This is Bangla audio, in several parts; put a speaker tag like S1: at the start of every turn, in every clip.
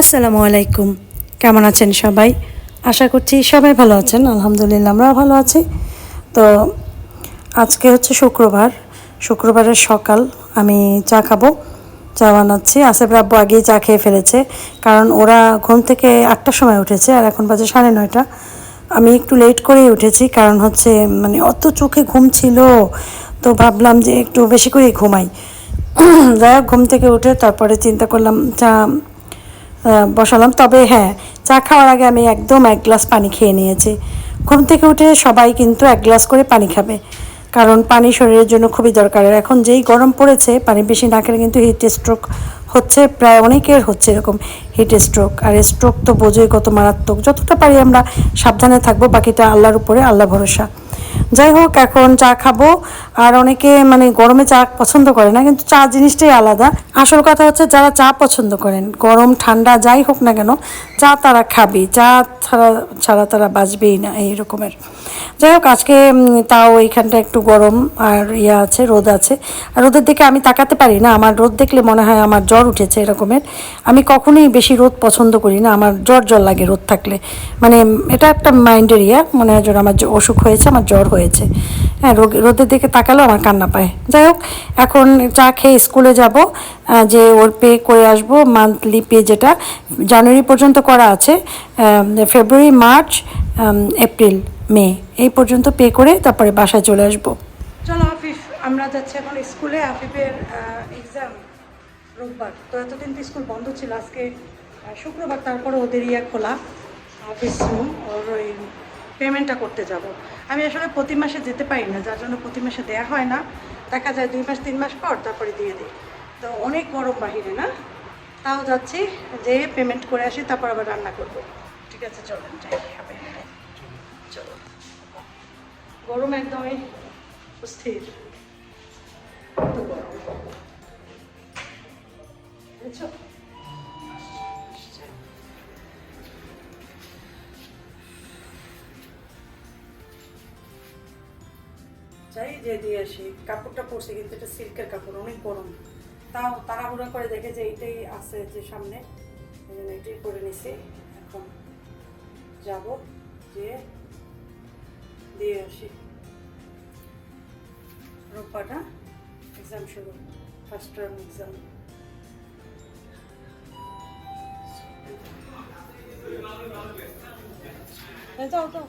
S1: আসসালামু আলাইকুম। কেমন আছেন সবাই? আশা করছি সবাই ভালো আছেন। আলহামদুলিল্লাহ আমরাও ভালো আছি। তো আজকে হচ্ছে শুক্রবার। শুক্রবারের সকাল আমি চা খাব, চা বানাচ্ছি। আসেফ আব্বু আগেই চা খেয়ে ফেলেছে, কারণ ওরা ঘুম থেকে আটটার সময় উঠেছে আর এখন বাজে সাড়ে নয়টা। আমি একটু লেট করেই উঠেছি, কারণ হচ্ছে মানে অত চোখে ঘুম ছিল, তো ভাবলাম যে একটু বেশি করেই ঘুমাই। যাই ঘুম থেকে উঠে তারপরে চিন্তা করলাম, চা বসালাম। তবে হ্যাঁ চা খাওয়ার আগে আমি একদম এক গ্লাস পানি খেয়ে নিয়েছি। ঘুম থেকে উঠে সবাই কিন্তু এক গ্লাস করে পানি খাবে। কারণ পানি শরীরের জন্য খুবই দরকারের এখন যেই গরম পড়েছে, পানি বেশি না খেলে কিন্তু হিট স্ট্রোক হচ্ছে, প্রায় অনেকের হচ্ছে এরকম হিট স্ট্রোক আর স্ট্রোক তো বোঝোই কত মারাত্মক। যতটা পারি আমরা সাবধানে থাকব, বাকিটা আল্লাহর উপরে আল্লাহ ভরসা। যাই হোক এখন চা খাব। আর অনেকে মানে গরমে চা পছন্দ করে না, কিন্তু চা জিনিসটাই আলাদা। আসল কথা হচ্ছে, যারা চা পছন্দ করেন, গরম, ঠান্ডা, যাই হোক না কেন, চা তারা খাবে চা ছাড়া ছাড়া তারা বাঁচবেই না, এই রকমের। যাই হোক আজকে তাও এইখানটা একটু গরম, আর ইয়ে আছে, রোদ আছে। আর রোদের দিকে আমি তাকাতে পারি না, আমার রোদ দেখলে মনে হয় আমার জ্বর উঠেছে এরকমের। আমি কখনোই বেশি রোদ পছন্দ করি না, আমার জ্বর জ্বর লাগে রোদ থাকলে। মানে এটা একটা মাইন্ডের ইয়া, মনে হয় যেন আমার অসুখ হয়েছে, আমার জ্বর হয়েছে। হ্যাঁ রোগ রোদের দিকে তাকালেও আমার কান্না পায়। যাই হোক, এখন চা খেয়ে স্কুলে যাব যে ওর পে করে আসব মান্থলি পে যেটা, জানুয়ারি পর্যন্ত করা আছে ফেব্রুয়ারি মার্চ এপ্রিল মে এই পর্যন্ত পে করে তারপরে বাসায় চলে আসব। চলো আফিফ আমরা যাচ্ছি এখন স্কুলে আফিফের এক্সাম রোববার। তো এতদিন তো স্কুল বন্ধ ছিল, আজকে শুক্রবার, তারপরে ওদের ইয়ে খোলা অফিস রুম ওর ওই পেমেন্টটা করতে যাব। আমি আসলে প্রতি মাসে যেতে পারি না, যার জন্য প্রতি মাসে দেওয়া হয় না। দেখা যায় দুই মাস, তিন মাস পর তারপরে দিয়ে দিই। তো অনেক গরম বাহিরে, না? তাও যাচ্ছি, যে পেমেন্ট করে আসি, তারপর আবার রান্না করব। ঠিক আছে, চলেন, যাই হবে চলো। গরম একদমই অস্থির। কত গরম। বুঝছ? যাই যে দিয়ে আসি, কাপড়টা পরছি কিন্তু এটা সিল্কের কাপড়, অনেক গরম। তাও তাড়াহুড়া করে দেখে যে এইটাই আছে যে সামনে, এই জন্য এটাই করে নিছি। এখন যাব যে দিয়ে আসি। রোববারটা এক্সাম শুরু ফার্স্ট টার্ম এক্সাম যাও যাও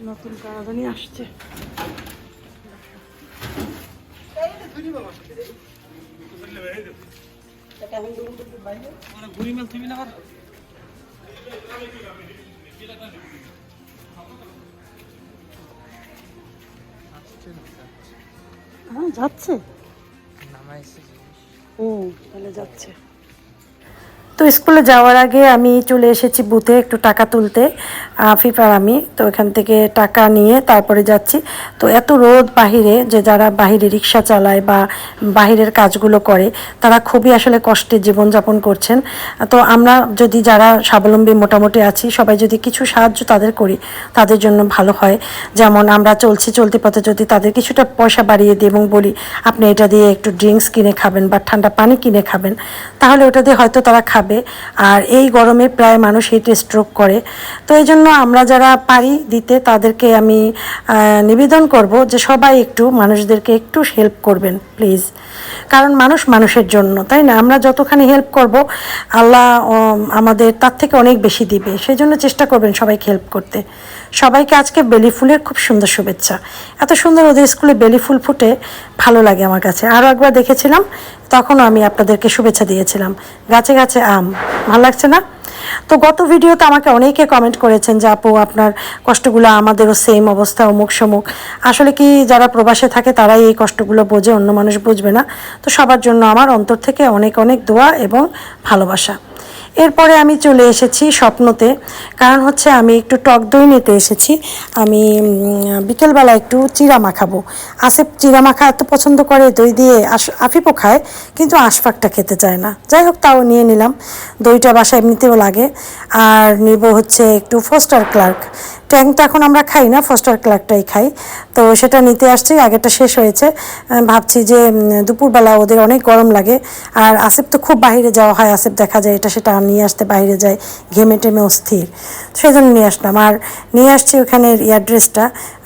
S1: নতুন কারাদানি আসছে। হ্যাঁ যাচ্ছে। ও তাহলে যাচ্ছে। তো স্কুলে যাওয়ার আগে আমি চলে এসেছি বুথে একটু টাকা তুলতে, আফিফ আর আমি। তো এখান থেকে টাকা নিয়ে তারপরে যাচ্ছি। তো এত রোদ বাহিরে যে যারা বাহিরে রিক্সা চালায় বা বাহিরের কাজগুলো করে, তারা খুবই আসলে কষ্টে জীবনযাপন করছেন। তো আমরা যদি যারা স্বাবলম্বী মোটামুটি আছি, সবাই যদি কিছু সাহায্য তাদের করি, তাদের জন্য ভালো হয়। যেমন আমরা চলছি চলতি পথে যদি তাদের কিছুটা পয়সা বাড়িয়ে দিই এবং বলি, আপনি এটা দিয়ে একটু ড্রিঙ্কস কিনে খাবেন বা ঠান্ডা পানি কিনে খাবেন, তাহলে ওটা দিয়ে হয়তো তারা খাবে। আর এই গরমে প্রায় মানুষ হিট স্ট্রোক করে। তো এই জন্য আমরা যারা পারি দিতে, তাদেরকে আমি নিবেদন করব যে সবাই একটু মানুষদেরকে একটু হেল্প করবেন প্লিজ কারণ মানুষ মানুষের জন্য, তাই না? আমরা যতখানি হেল্প করব, আল্লাহ আমাদের তার থেকে অনেক বেশি দিবে। সেই জন্য চেষ্টা করবেন সবাইকে হেল্প করতে। সবাইকে আজকে বেলি ফুলের খুব সুন্দর শুভেচ্ছা। এত সুন্দর ওদের স্কুলে বেলি ফুল ফুটে, ভালো লাগে আমার কাছে। আরও একবার দেখেছিলাম তখনও আমি আপনাদেরকে শুভেচ্ছা দিয়েছিলাম। গাছে গাছে আম। ভালো লাগছে না? তো গত ভিডিওতে আমাকে অনেকে কমেন্ট করেছেন যে, আপু, আপনার কষ্টগুলো আমাদেরও সেম অবস্থা, অমুক সমুক। আসলে কি যারা প্রবাসে থাকে, তারাই এই কষ্টগুলো বোঝে, অন্য মানুষ বুঝবে না। তো সবার জন্য আমার অন্তর থেকে অনেক অনেক দোয়া এবং ভালোবাসা। এরপরে আমি চলে এসেছি স্বপ্নতে, কারণ হচ্ছে আমি একটু টক দই নিতে এসেছি। আমি বিকেলবেলা একটু চিরা মাখাবো আসে চিরা মাখা এত পছন্দ করে, দই দিয়ে আস আফিপও খায়, কিন্তু আশফাকটা খেতে চায় না। যাই হোক, তাও নিয়ে নিলাম। দইটা বাসা এমনিতেও লাগে। আর নিব হচ্ছে একটু ফোস্টার ক্লার্ক। ট্যাংটা এখন আমরা খাই না, ফস্টার ক্লাকটাই খাই। তো সেটা নিতে আসছি, আগেরটা শেষ হয়েছে। ভাবছি যে দুপুরবেলা ওদের অনেক গরম লাগে। আর আসিফ তো খুব বাইরে যাওয়া হয়, আসিফ দেখা যায়, এটা সেটা নিয়ে আসতে বাইরে যায়, ঘেমে টেমে অস্থির। সেই জন্য নিয়ে আসলাম। আর নিয়ে আসছি ওখানের অ্যাড্রেসটা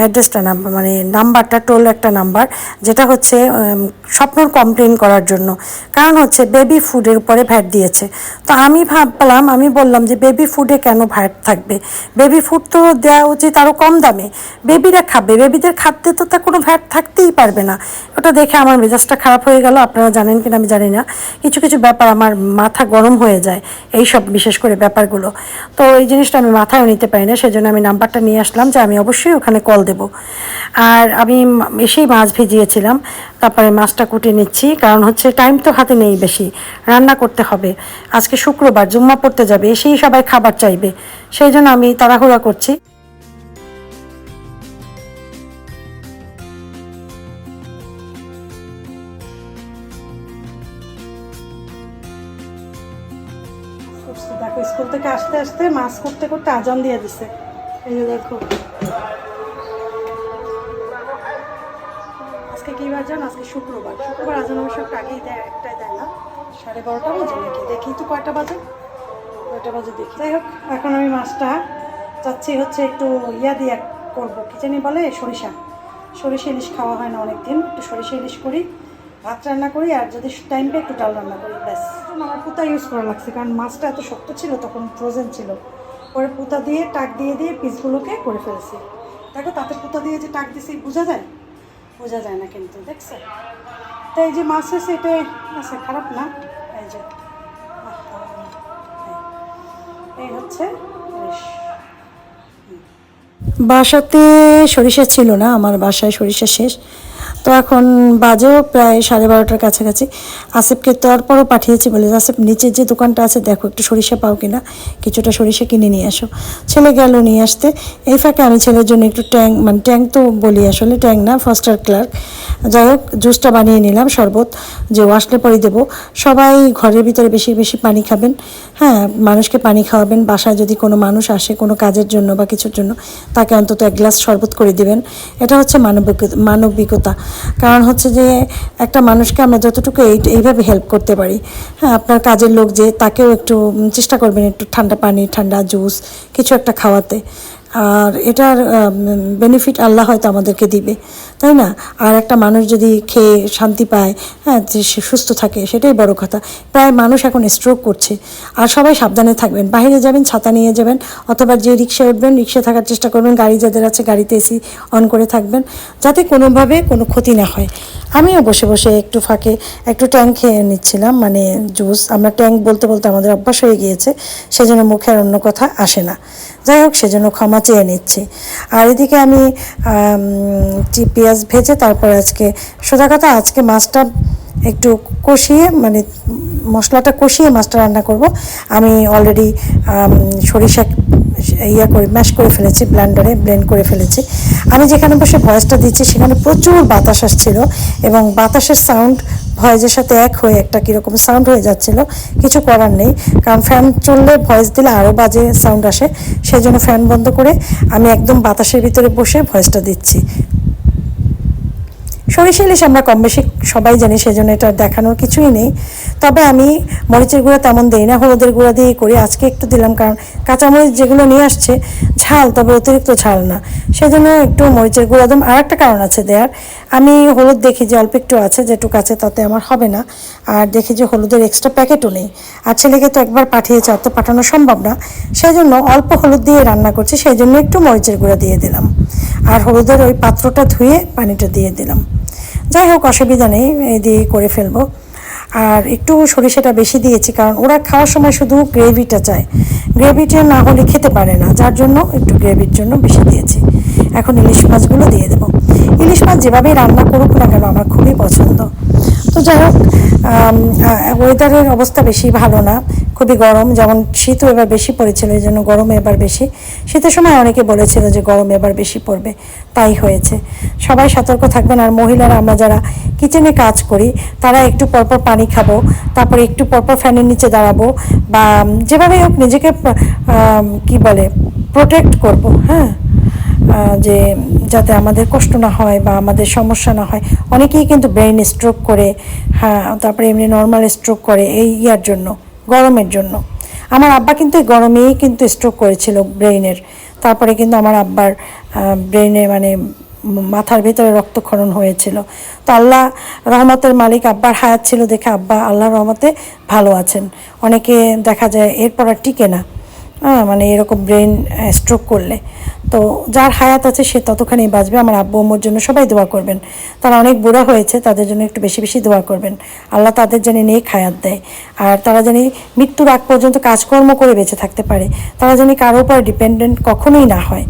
S1: অ্যাড্রেসটা না মানে নাম্বারটা, টোল একটা নাম্বার, যেটা হচ্ছে স্বপ্নর কমপ্লেন করার জন্য। কারণ হচ্ছে বেবি ফুডের উপরে ভ্যাট দিয়েছে। তো আমি ভাবলাম, আমি বললাম যে বেবি ফুডে কেন ভ্যাট থাকবে? বেবি ফুড তো দেওয়া উচিত আরও কম দামে। বেবিরা খাবে, বেবিদের খাদ্যে তো তা কোনো ভ্যাট থাকতেই পারবে না। ওটা দেখে আমার মেজাজটা খারাপ হয়ে গেল, আপনারা জানেন কিনা আমি জানি না। কিছু কিছু ব্যাপার আমার মাথা গরম হয়ে যায়, এই সব বিশেষ করে ব্যাপারগুলো। তো এই জিনিসটা আমি মাথায় নিতে পারি না, সেজন্য আমি নাম্বারটা নিয়ে আসলাম যে আমি অবশ্যই ওখানে কল দেব। আর আমি এসেই মাছ ভিজিয়েছিলাম, তারপরে মাছটা কুটে নিচ্ছি, কারণ হচ্ছে টাইম তো হাতে নেই বেশি, রান্না করতে হবে। আজকে শুক্রবার, জুম্মা পড়তে যাবে, এসেই সবাই খাবার চাইবে। সেই জন্য আমি তাড়াহুড়া করছি। করছে। দেখো, স্কুল থেকে আসতে আসতে মাছ করতে করতে আজান দিয়ে দিছে। এই যে দেখো। আজকে কি বার জান? আজকে শুক্রবার। শুক্রবার আজান অবশ্য আগেই দেয়, একটাই দেয় না। সাড়ে বারোটা বাজে নাকি? দেখি তো কয়টা বাজে? কয়টা বাজে দেখি। যাই হোক, এখন আমি মাছটা চাচ্ছি হচ্ছে একটু ইয়া দিয়ে করব। কি জানি বলে? সরিষা। সরিষা ইলিশ খাওয়া হয় না অনেকদিন। একটু সরিষা ইলিশ করি। ভাত রান্না করি আর যদি টাইম পাই একটু ডাল রান্না করি, ব্যাস। আমার পুতা ইউজ করা লাগছে, কারণ মাছটা এত শক্ত ছিল, তখন ফ্রোজেন ছিল। পরে পুতা দিয়ে, টাক দিয়ে দিয়ে পিসগুলোকে করে ফেলছি। দেখো, তাতে পুতা দিয়ে যে টাক দিছি, বোঝা যায়? বোঝা যায় না কিন্তু, দেখছে? তাই যে মাছ হয়েছে, এটা আছে খারাপ না? এই যে এই। হচ্ছে। বাসাতে সরিষা ছিল না, আমার বাসায় সরিষা শেষ। তো এখন বাজেও প্রায় সাড়ে বারোটার কাছাকাছি। আসিফকে তারপরও পাঠিয়েছি বলে, আসিফ নিচের যে দোকানটা আছে, দেখো একটু সরিষা পাও কিনা, কিছুটা সরিষা কিনে নিয়ে আসো। ছেলে গেল নিয়ে আসতে। এই ফাঁকে আমি ছেলের জন্য একটু ট্যাং মানে ট্যাং তো বলি আসলে, ট্যাং না ফার্স্টার ক্লার্ক যাই হোক জুসটা বানিয়ে নিলাম শরবত, যে ও আসলে পরে দেবো। সবাই ঘরের ভিতরে বেশি বেশি পানি খাবেন। হ্যাঁ মানুষকে পানি খাওয়াবেন। বাসায় যদি কোনো মানুষ আসে কোনো কাজের জন্য বা কিছুর জন্য, তাকে অন্তত এক গ্লাস শরবত করে দিবেন। এটা হচ্ছে মানবিক, মানবিকতা। কারণ হচ্ছে যে একটা মানুষকে আমরা যতটুকু এই এইভাবে হেল্প করতে পারি। হ্যাঁ আপনার কাজের লোক যে তাকেও একটু চেষ্টা করবেন একটু ঠান্ডা পানি, ঠান্ডা জুস কিছু একটা খাওয়াতে। আর এটার বেনিফিট আল্লাহ হয়তো আমাদেরকে দিবে, তাই না? আর একটা মানুষ যদি খেয়ে শান্তি পায় হ্যাঁ যে সে সুস্থ থাকে, সেটাই বড় কথা। প্রায় মানুষ এখন স্ট্রোক করছে। আর সবাই সাবধানে থাকবেন। বাইরে যাবেন, ছাতা নিয়ে যাবেন, অথবা যে রিক্সায় উঠবেন রিক্সা থাকার চেষ্টা করবেন, গাড়ি যাদের আছে, গাড়িতে এসি অন করে থাকবেন, যাতে কোনোভাবে কোনো ক্ষতি না হয়। আমিও বসে বসে একটু ফাঁকে একটু ট্যাঙ্ক খেয়ে নিচ্ছিলাম মানে জুস। আমরা ট্যাঙ্ক বলতে বলতে আমাদের অভ্যাস হয়ে গিয়েছে, সেজন্য মুখের অন্য কথা আসে না। যাই হোক, সেজন্য ক্ষমা চেয়ে নিচ্ছি। আর এদিকে আমি পেঁয়াজ ভেজে তারপর আজকে, সোজা কথা, আজকে মাছটা একটু কষিয়ে মানে মশলাটা কষিয়ে মাছটা রান্না করব। আমি অলরেডি সরিষা ইয়া করে ম্যাশ করে ফেলেছি ব্ল্যান্ডারে ব্লেন্ড করে ফেলেছি। আমি যেখানে বসে ভয়েসটা দিচ্ছি, সেখানে প্রচুর বাতাস আসছিল এবং বাতাসের সাউন্ড ভয়েসের সাথে এক হয়ে একটা কীরকম সাউন্ড হয়ে যাচ্ছিল, কিছু করার নেই। কারণ ফ্যান চললে ভয়েস দিলে আরও বাজে সাউন্ড আসে সেই জন্য ফ্যান বন্ধ করে আমি একদম বাতাসের ভিতরে বসে ভয়েসটা দিচ্ছি। সরিষা আমরা কম বেশি সবাই জানি, সেজন্য এটা দেখানোর কিছুই নেই। তবে আমি মরিচের গুঁড়া তেমন দিই না, হলুদের গুঁড়া দিয়েই করি। আজকে একটু দিলাম কারণ কাঁচামরিচ যেগুলো নিয়ে আসছে, ঝাল, তবে অতিরিক্ত ঝাল না। সেজন্য একটু মরিচের গুঁড়া দিলাম। আর একটা কারণ আছে দেয়ার আমি হলুদ দেখি যে অল্প একটু আছে, যেটুকু আছে তাতে আমার হবে না। আর দেখি যে হলুদের এক্সট্রা প্যাকেটও নেই। আর ছেলেকে তো একবার পাঠিয়েছে আর তো পাঠানো সম্ভব না। সেই জন্য অল্প হলুদ দিয়ে রান্না করছি সেই জন্য একটু মরিচের গুঁড়া দিয়ে দিলাম। আর হলুদের ওই পাত্রটা ধুয়ে পানিটা দিয়ে দিলাম। যাই হোক, অসুবিধা নেই, এই দিয়ে করে ফেলব। আর একটু সরিষাটা বেশি দিয়েছি, কারণ ওরা খাওয়ার সময় শুধু গ্রেভিটা চায়। গ্রেভিটা না হলে খেতে পারে না, যার জন্য একটু গ্রেভির জন্য বেশি দিয়েছি। এখন ইলিশ মাছগুলো দিয়ে দেবো। ইলিশ মাছ যেভাবেই রান্না করুক না কেন আমার খুবই পছন্দ। তো যাই হোক ওয়েদারের অবস্থা বেশি ভালো না, খুবই গরম। যেমন শীতও এবার বেশি পড়েছিল, এই জন্য গরম এবার বেশি। শীতের সময় অনেকে বলেছিল যে গরম এবার বেশি পড়বে, তাই হয়েছে। সবাই সতর্ক থাকবেন, আর মহিলারা, আমরা যারা কিচেনে কাজ করি, তারা একটু পরপর পানি খাব, তারপরে একটু পরপর ফ্যানের নিচে দাঁড়াবো, বা যেভাবেই হোক নিজেকে কি বলে প্রোটেক্ট করব হ্যাঁ? যে যাতে আমাদের কষ্ট না হয় বা আমাদের সমস্যা না হয়, অনেকেই কিন্তু ব্রেইন স্ট্রোক করে হ্যাঁ তারপরে এমনি নর্মাল স্ট্রোক করে এই ইয়ার জন্য, গরমের জন্য। আমার আব্বা কিন্তু এই গরমেই কিন্তু স্ট্রোক করেছিল ব্রেইনের তারপরে কিন্তু আমার আব্বার ব্রেইনে মানে মাথার ভেতরে রক্তক্ষরণ হয়েছিল। তো আল্লাহ রহমতের মালিক আব্বার হায়াত ছিল দেখে আব্বা আল্লাহ রহমতে ভালো আছেন। অনেকে দেখা যায় এরপর আর টিকে না। হ্যাঁ মানে এরকম ব্রেন স্ট্রোক করলে। তো যার হায়াত আছে সে ততখানি বাঁচবে। আমার আব্বু আম্মুর জন্য সবাই দোয়া করবেন। তারা অনেক বুড়া হয়েছে, তাদের জন্য একটু বেশি বেশি দোয়া করবেন। আল্লাহ তাদের জানি নেক হায়াত দেয়। আর তারা যেন মৃত্যুর আগ পর্যন্ত কাজকর্ম করে বেঁচে থাকতে পারে। তারা যেন কারও উপর ডিপেন্ডেন্ট কখনোই না হয়।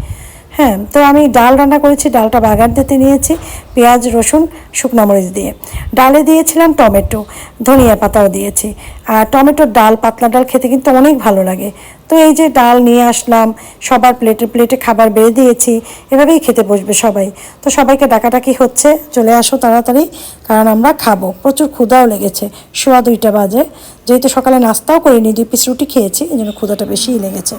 S1: হ্যাঁ তো আমি ডাল রান্না করেছি, ডালটা বাগার দিতে নিয়েছি, পেঁয়াজ, রসুন, শুকনো মরিচ দিয়ে। ডালে দিয়েছিলাম টমেটো, ধনিয়া পাতাও দিয়েছি। আর টমেটোর ডাল, পাতলা ডাল খেতে কিন্তু অনেক ভালো লাগে। তো এই যে ডাল নিয়ে আসলাম, সবার প্লেটে প্লেটে খাবার বেড়ে দিয়েছি, এভাবেই খেতে বসবে সবাই। তো সবাইকে ডাকাডাকি হচ্ছে, চলে আসো তাড়াতাড়ি, কারণ আমরা খাব। প্রচুর ক্ষুধাও লেগেছে, সোয়া দুইটা বাজে। যেহেতু সকালে নাস্তাও করিনি, দুই পিস রুটি খেয়েছি এই জন্য ক্ষুধাটা বেশিই লেগেছে।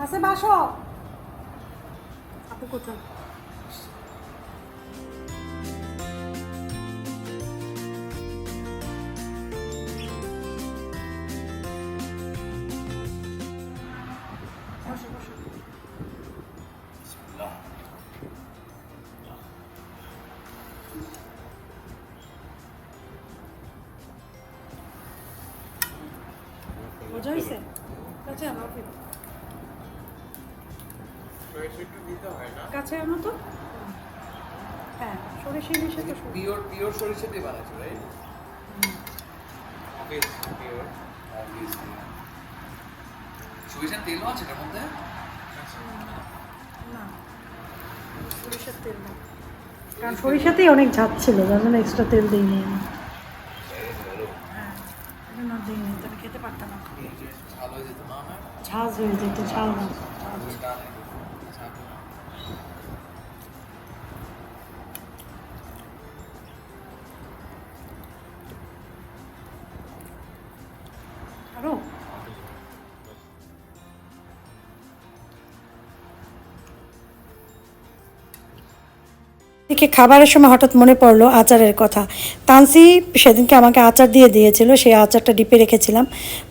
S1: আছে বাসো আপু কোথায়? মজা হয়েছে আমার কাছে আনো তো হ্যাঁ সরিষা ইলিশে তো।
S2: পিওর পিওর সরিষা দিয়ে বানাচ্ছো রাইট পিওর সরিষার তেলও আছে এটার মধ্যে?
S1: না সরিষার তেল না। কারণ সরিষাতেই অনেক ঝাঁজ ছিল যার জন্য এক্সট্রা তেল দিইনি আমি। হ্যাঁ তাহলে খেতে পারতাম না।
S2: ভালো হয়ে যেত না হয়
S1: ঝাঁজ হয়ে যেত ঝাল না। এদিকে খাবারের সময় হঠাৎ মনে পড়ল আচারের কথা। তানসি সেদিনকে আমাকে আচার দিয়ে দিয়েছিল, সেই আচারটা ডিপে রেখেছিলাম।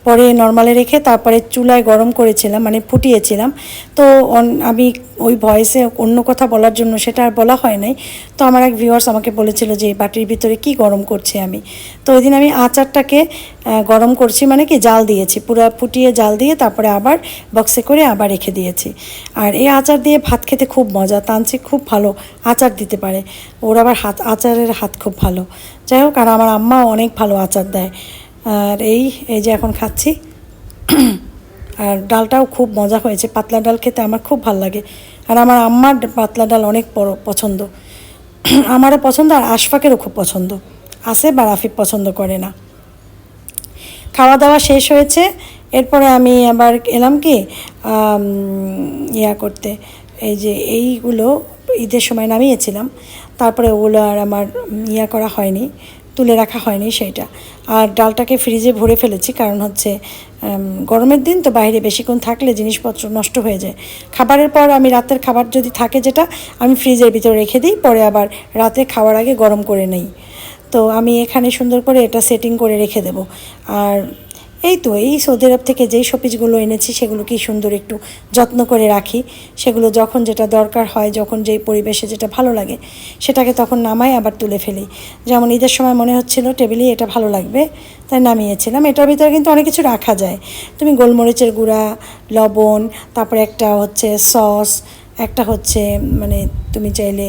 S1: পরে নর্মালে রেখে তারপরে চুলায় গরম করেছিলাম মানে ফুটিয়েছিলাম। তো আমি ওই ভয়েসে অন্য কথা বলার জন্য সেটা আর বলা হয় নাই। তো আমার এক ভিউয়ার্স আমাকে বলেছিল যে, বাটির ভিতরে কি গরম করছি আমি? তো ওই দিন আমি আচারটাকে গরম করছি মানে কি জাল দিয়েছি। পুরো ফুটিয়ে জাল দিয়ে তারপরে আবার বক্সে করে আবার রেখে দিয়েছি। আর এই আচার দিয়ে ভাত খেতে খুব মজা তানসি খুব ভালো আচার দিতে পারে। ওর আবার হাত, আচারের হাত খুব ভালো। যাই হোক, আর আমার আম্মাও অনেক ভালো আচার দেয়। আর এই এই যে এখন খাচ্ছি। আর ডালটাও খুব মজা হয়েছে। পাতলা ডাল খেতে আমার খুব ভালো লাগে। আর আমার আম্মার পাতলা ডাল অনেক পছন্দ। আমারও পছন্দ আর আশফাকেরও খুব পছন্দ। আসে বা রাফিক পছন্দ করে না। খাওয়া দাওয়া শেষ হয়েছে। এরপরে আমি আবার এলাম কি ইয়া করতে। এই যে এইগুলো ঈদের সময় নামিয়েছিলাম। তারপরে ওগুলো আর আমার ইয়া করা হয়নি, তুলে রাখা হয়নি সেইটা। আর ডালটাকে ফ্রিজে ভরে ফেলেছি কারণ হচ্ছে গরমের দিন তো বাইরে বেশিক্ষণ থাকলে জিনিসপত্র নষ্ট হয়ে যায়। খাবারের পর আমি রাতের খাবার যদি থাকে যেটা, আমি ফ্রিজের ভিতরে রেখে দিই, পরে আবার রাতে খাওয়ার আগে গরম করে নেই। তো আমি এখানে সুন্দর করে এটা সেটিং করে রেখে দেব। আর এই তো, এই সৌদি আরব থেকে যেই শপিসগুলো এনেছি সেগুলো কি সুন্দর একটু যত্ন করে রাখি। সেগুলো যখন যেটা দরকার হয়, যখন যেই পরিবেশে যেটা ভালো লাগে, সেটাকে তখন নামাই আবার তুলে ফেলি। যেমন ঈদের সময় মনে হচ্ছিল টেবিলে এটা ভালো লাগবে, তাই নামিয়েছিলাম। এটার ভিতরে কিন্তু অনেক কিছু রাখা যায়। তুমি গোলমরিচের গুঁড়া, লবণ, তারপরে একটা হচ্ছে সস, একটা হচ্ছে মানে তুমি চাইলে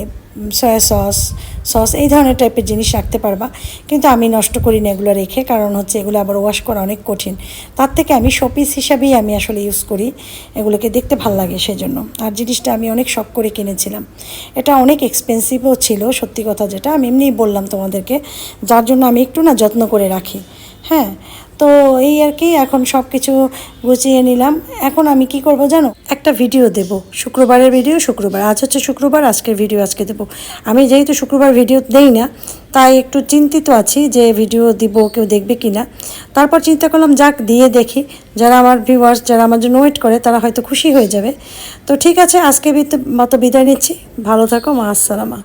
S1: সয়া সস সস এই ধরনের টাইপের জিনিস রাখতে পারবা। কিন্তু আমি নষ্ট করি না এগুলো রেখে, কারণ হচ্ছে এগুলো আবার ওয়াশ করা অনেক কঠিন। তার থেকে আমি শপিস হিসাবেই আমি আসলে ইউজ করি। এগুলোকে দেখতে ভালো লাগে সেজন্য। আর জিনিসটা আমি অনেক শখ করে কিনেছিলাম। এটা অনেক এক্সপেন্সিভও ছিল, সত্যি কথা যেটা। আমি এমনিই বললাম তোমাদেরকে, যার জন্য আমি একটু না যত্ন করে রাখি। হ্যাঁ? তো এই আর কি, এখন সব কিছু গুছিয়ে নিলাম। এখন আমি কি করব জানো? একটা ভিডিও দেব। শুক্রবারের ভিডিও শুক্রবার। আজ হচ্ছে শুক্রবার, আজকের ভিডিও আজকে দেব। আমি যেহেতু শুক্রবার ভিডিও দেই না, তাই একটু চিন্তিত আছি যে ভিডিও দিব, কেউ দেখবে কি না তারপর চিন্তা করলাম, যাক, দিয়ে দেখি। যারা আমার ভিউয়ার্স যারা আমার জন্য ওয়েট করে, তারা হয়তো খুশি হয়ে যাবে। তো ঠিক আছে আজকে মতো বিদায় নিচ্ছি। ভালো থাকো, মা, আসসালামা